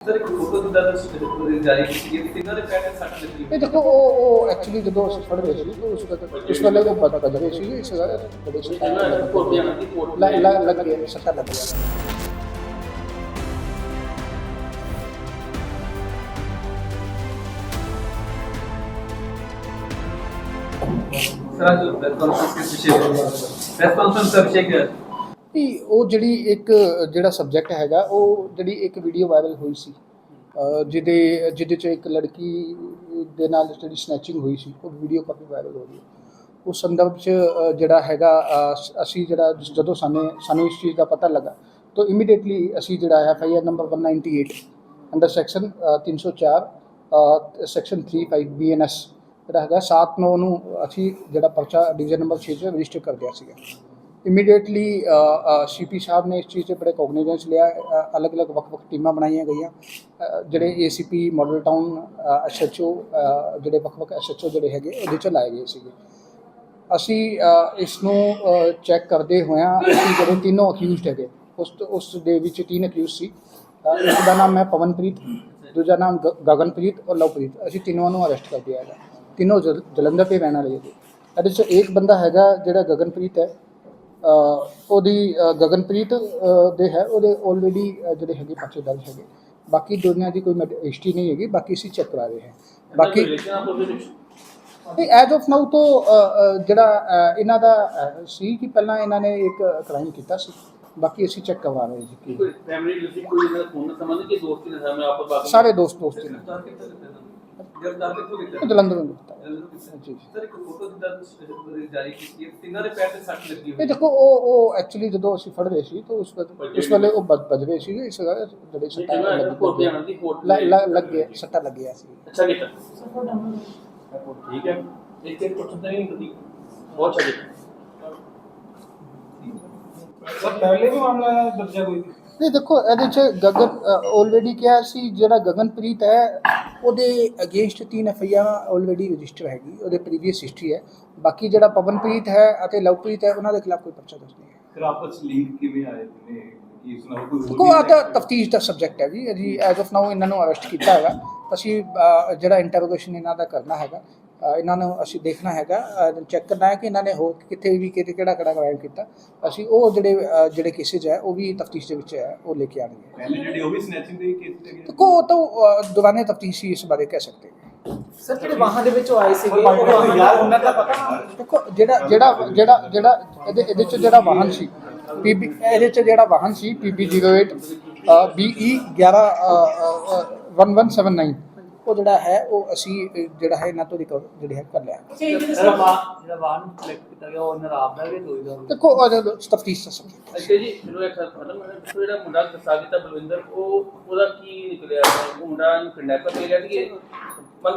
Sir ਇੱਕ photo ਜਿੱਦਾਂ ਤੁਸੀਂ ਜਾਰੀ ਕੀਤੀ ਹੈ ਕਿੰਨਾਂ ਦੇ ਪੈਰ ਤੇ ਸੱਟ ਲੱਗੀ ਇਹ ਦੇਖੋ ਉਹ ਉਹ ਐਕਚੁਅਲੀ ਜਦੋਂ ਅਸੀਂ ਫੜ ਰਹੇ ਸੀ ਉਸ ਉਸ ਵੇਲੇ ਉਹ ਬਦ ਬਦ ਰਹੇ ਸੀ ਇਸ ਵਾਰ ਬੜੇ ਕੋਰਟ ਲੱਗ ਗਿਆ ਸੱਟਾ ਲੱਗ ਗਿਆ ਸਰ ਅੱਜ ਪ੍ਰੈਸ ਕਾਨਫਰੰਸ ਕਿਸ ਨਹੀਂ ਉਹ ਜਿਹੜੀ ਇੱਕ, ਜਿਹੜਾ ਸਬਜੈਕਟ ਹੈਗਾ, ਉਹ ਜਿਹੜੀ ਇੱਕ ਵੀਡੀਓ ਵਾਇਰਲ ਹੋਈ ਸੀ ਜਿਹਦੇ ਜਿਹਦੇ ਚ ਇੱਕ ਲੜਕੀ ਦੇ ਨਾਲ ਜਿਹੜੀ ਸਨੈਚਿੰਗ ਹੋਈ ਸੀ, ਉਹ ਵੀਡੀਓ ਕਾਫੀ ਵਾਇਰਲ ਹੋ ਗਈ। ਉਸ ਸੰਦਰਭ ਚ ਜਿਹੜਾ ਹੈਗਾ ਅਸੀਂ ਜਿਹੜਾ, ਜਦੋਂ ਸਾਨੂੰ ਸਾਨੂੰ ਇਸ ਚੀਜ਼ ਦਾ ਪਤਾ ਲੱਗਾ, ਤਾਂ ਇਮੀਡੀਏਟਲੀ ਅਸੀਂ ਜਿਹੜਾ F I R number 198 under section 304 section 35 B N S ਜਿਹੜਾ ਹੈਗਾ 7 9 ਨੂੰ ਅਸੀਂ ਜਿਹੜਾ ਪਰਚਾ ਡਿਵੀਜ਼ਨ ਨੰਬਰ 6 ਚ ਰਜਿਸਟਰ ਕਰ ਦਿਆ ਸੀਗਾ। ਇਮੀਡੀਏਟਲੀ ਸੀਪੀ uh, uh, ਸਾਹਿਬ ਨੇ ਇਸ ਚੀਜ਼ ਤੇ ਬੜੇ ਕੋਗਨੀਜੈਂਸ ਲਿਆ ਅਲੱਗ-ਅਲੱਗ ਵੱਖ-ਵੱਖ ਟੀਮਾਂ ਬਣਾਈਆਂ ਗਈਆਂ। ਅ, ਜਿਹੜੇ ਏਸੀਪੀ ਮਾਡਲ ਟਾਊਨ ਐਸਐਚਓ ਜਿਹੜੇ ਵੱਖ-ਵੱਖ ਐਸਐਚਓ ਜਿਹੜੇ ਹੈਗੇ ਉਹਦੇ ਚ ਲਾਏ ਗਏ ਸੀਗੇ। ਅਸੀਂ ਅ, ਇਸ ਨੂੰ ਚੈੱਕ ਕਰਦੇ ਹੋਇਆਂ ਅਸੀਂ ਜਿਹੜੇ ਤਿੰਨੋਂ ਅਕਿਊਜ਼ਡ ਹੈਗੇ ਉਸ ਉਸ ਦੇ ਵਿੱਚ ਤਿੰਨ ਅਕਿਊਜ਼ ਸੀ। ਇੱਕ ਦਾ ਨਾਮ ਹੈ ਪਵਨਪ੍ਰੀਤ ਦੂਜਾ ਨਾਮ ਗ- ਗਗਨਪ੍ਰੀਤ ਔਰ ਲਵਪ੍ਰੀਤ। ਅਸੀਂ ਤਿੰਨੋਂ ਨੂੰ ਅਰੈਸਟ ਕਰ ਦਿਆ ਹੈਗਾ। ਤਿੰਨੋਂ ਜਲ- ਜਲੰਧਰ 'ਤੇ ਰਹਿਣ ਵਾਲੇ ਹੈਗੇ। ਇਹਦੇ ਚ ਇੱਕ ਬੰਦਾ ਹੈਗਾ ਜਿਹੜਾ ਗਗਨਪ੍ਰੀਤ ਹੈ। ਉਹਦੀ ਗਗਨਪ੍ਰੀਤ ਦੇ ਹੈ ਉਹਦੇ ਆਲਰੇਡੀ ਜਿਹੜੇ ਹੈਗੇ ਪਰਚੇ ਦਰਜ ਹੈਗੇ। ਬਾਕੀ ਦੋਨਾਂ ਦੀ ਕੋਈ ਹਿਸਟਰੀ ਨਹੀਂ ਹੈਗੀ ਬਾਕੀ ਅਸੀਂ ਚੈੱਕ ਕਰਾ ਰਹੇ ਹਾਂ। ਬਾਕੀ ਨਹੀਂ ਐਜ਼ ਆਫ ਨਾਊ ਤੋਂ ਜਿਹੜਾ ਇਹਨਾਂ ਦਾ ਸੀ ਕਿ ਪਹਿਲਾਂ ਇਹਨਾਂ ਨੇ ਇੱਕ ਕ੍ਰਾਈਮ ਕੀਤਾ ਸੀ। ਬਾਕੀ ਅਸੀਂ ਚੈੱਕ ਕਰਵਾ ਰਹੇ ਜੀ ਕਿ ਫੈਮਿਲੀ ਕੋਈ ਇਹਨਾਂ ਦਾ ਫੋਨ ਸੰਬੰਧ ਕਿ ਦੋਸਤੀ ਨਾਲ ਮੈਂ ਆਪਸ ਵਿੱਚ ਸਾਰੇ ਦੋਸਤ ਦੋਸਤੀ ਨਾਲ ਜਲੰਧਰ ਨੂੰ ਕੀਤਾ ਜੀ ਸਰ ਇੱਕ ਫੋਟੋ ਜਿੱਦਾਂ ਤੁਸੀਂ ਜਾਰੀ ਕੀਤੀ ਹੈ ਤਿੰਨਾਂ ਦੇ ਪੈਰ ਤੇ ਸੱਟ ਲੱਗੀ ਇਹ ਹੋਈ ਦੇਖੋ ਉਹ ਉਹ ਐਕਚੁਅਲੀ ਜਦੋਂ ਅਸੀਂ ਫੜ ਰਹੇ ਸੀ ਤਾਂ ਉਸ ਵਕਤ ਉਸ ਵੇਲੇ ਉਹ ਬਚ ਬਚ ਰਹੇ ਸੀ ਇਸ ਵਾਰ ਜਿਹੜੇ ਸੱਟਾਂ ਜਿਵੇਂ ਲੱਗ- ਕੋਲ ਬਿਆਨ ਦੀ ਕੋਰਟ ਲੱਗ ਲੱਗ- ਲੱਗ ਗਿਆ ਸੱਟਾ ਲੱਗਿਆ ਸੀ ਅੱਛਾ ਕੀਤਾ ਠੀਕ ਹੈ ਇੱਕ ਇੱਕ ਕੁਛ ਨਹੀਂ ਹੁੰਦੀ ਬਹੁਤ ਅੱਛਾ ਕੀਤਾ ਸਰ ਪਹਿਲੇ ਵੀ ਮਾਮਲਾ ਦਰਜਾ ਕੋਈ ਨਹੀਂ ਦੇਖੋ ਇਹਦੇ ਚ ਗਗਨ ਆਲਰੇਡੀ ਕਿਹਾ ਸੀ ਜਿਹੜਾ ਗਗਨਪ੍ਰੀਤ ਹੈ ਉਹਦੇ ਅਗੇਂਸਟ ਤਿੰਨ F I R already register ਹੈਗੀ ਉਹਦੇ ਪ੍ਰੀਵੀਅਸ ਹਿਸਟਰੀ ਹੈ। ਬਾਕੀ ਜਿਹੜਾ ਪਵਨਪ੍ਰੀਤ ਹੈ ਅਤੇ ਲਵਪ੍ਰੀਤ ਹੈ ਉਹਨਾਂ ਦੇ ਖਿਲਾਫ ਕੋਈ ਪਰਚਾ ਦਰਜ ਨਹੀਂ ਹੈ। ਫਿਰ ਆਪਸ ਲਿੰਕ ਕਿਵੇਂ ਆਏ ਨੇ? ਇਸ ਨਾਲ ਕੋਈ ਕੋ ਆ ਤਾਂ ਤਫਤੀਸ਼ ਦਾ ਸਬਜੈਕਟ ਹੈ ਜੀ। ਜੀ ਐਜ਼ ਆਫ ਨਾਓ ਇਹਨਾਂ ਨੂੰ ਅਰੈਸਟ ਕੀਤਾ ਹੈਗਾ ਅਸੀਂ ਜਿਹੜਾ ਇੰਟਰੋਗੇਸ਼ਨ ਇਹਨਾਂ ਦਾ ਕਰਨਾ ਹੈਗਾ ਇਹਨਾਂ ਨੂੰ ਅਸੀਂ ਦੇਖਣਾ ਹੈਗਾ ਚੈੱਕ ਕਰਨਾ ਹੈ ਕਿ ਇਹਨਾਂ ਨੇ ਹੋਰ ਕਿੱਥੇ ਵੀ ਕਿਤੇ ਕਿਹੜਾ ਕਿਹੜਾ ਕ੍ਰਾਈਮ ਕੀਤਾ। ਅਸੀਂ ਉਹ ਜਿਹੜੇ ਜਿਹੜੇ ਕੇਸਿਸ ਹੈ ਉਹ ਵੀ ਤਫਤੀਸ਼ ਦੇ ਵਿੱਚ ਹੈ ਉਹ ਲੈ ਕੇ ਆਣਗੇ ਪਹਿਲੇ ਜਿਹੜੀ ਉਹ ਵੀ ਸਨੈਚਿੰਗ ਦੇ ਕੇਸ ਤੇ ਗਏ ਕੋ ਤਾਂ ਦੌਰਾਨੇ ਤਫਤੀਸ਼ ਇਸ ਬਾਰੇ ਕਹਿ ਸਕਦੇ ਹਾਂ ਸਰ ਜਿਹੜੇ ਵਾਹਨ ਦੇ ਵਿੱਚੋਂ ਆਏ ਸੀਗੇ ਉਹ ਵਾਹਨ ਦਾ ਉਹਨਾਂ ਦਾ ਪਤਾ ਦੇਖੋ ਜਿਹੜਾ ਜਿਹੜਾ ਜਿਹੜਾ ਜਿਹੜਾ ਇਹਦੇ ਇਹਦੇ ਚ ਜਿਹੜਾ ਵਾਹਨ ਸੀ ਪੀਬੀ ਇਹਦੇ ਚ ਜਿਹੜਾ ਵਾਹਨ ਸੀ ਪੀਬੀ 08 BE 11 1179 ਉਹ ਜਿਹੜਾ ਹੈ, ਉਹ ਅਸੀਂ ਜਿਹੜਾ ਹੈ, ਇਹਨਾਂ ਤੋਂ ਰਿਕਵਰ ਜਿਹੜੀ ਹੈ, ਕਰ ਲਿਆ। ਜਿਹੜਾ ਵਾਹਨ ਜਿਹੜਾ ਕੀਤਾ ਗਿਆ ਉਹ ਨਰਾਬ ਦਾ ਵੀ ਦੋਈ ਦਾ ਦੇਖੋ ਉਹ ਤਫਤੀਸ਼ ਦਾ ਸਬਜੈਕਟ ਅੱਛਾ ਜੀ ਚਲੋ ਇੱਕ ਖਤਮ ਜਿਹੜਾ ਮੁੰਡਾ ਦਸਾ ਕੀਤਾ ਬਲਵਿੰਦਰ, ਉਹ ਉਹਦਾ ਕੀ ਨਿਕਲਿਆ? ਮੁੰਡਾ ਨੂੰ ਕਿਡਨੈਪਰ ਲੈ ਗਿਆ ਸੀ ਮਨ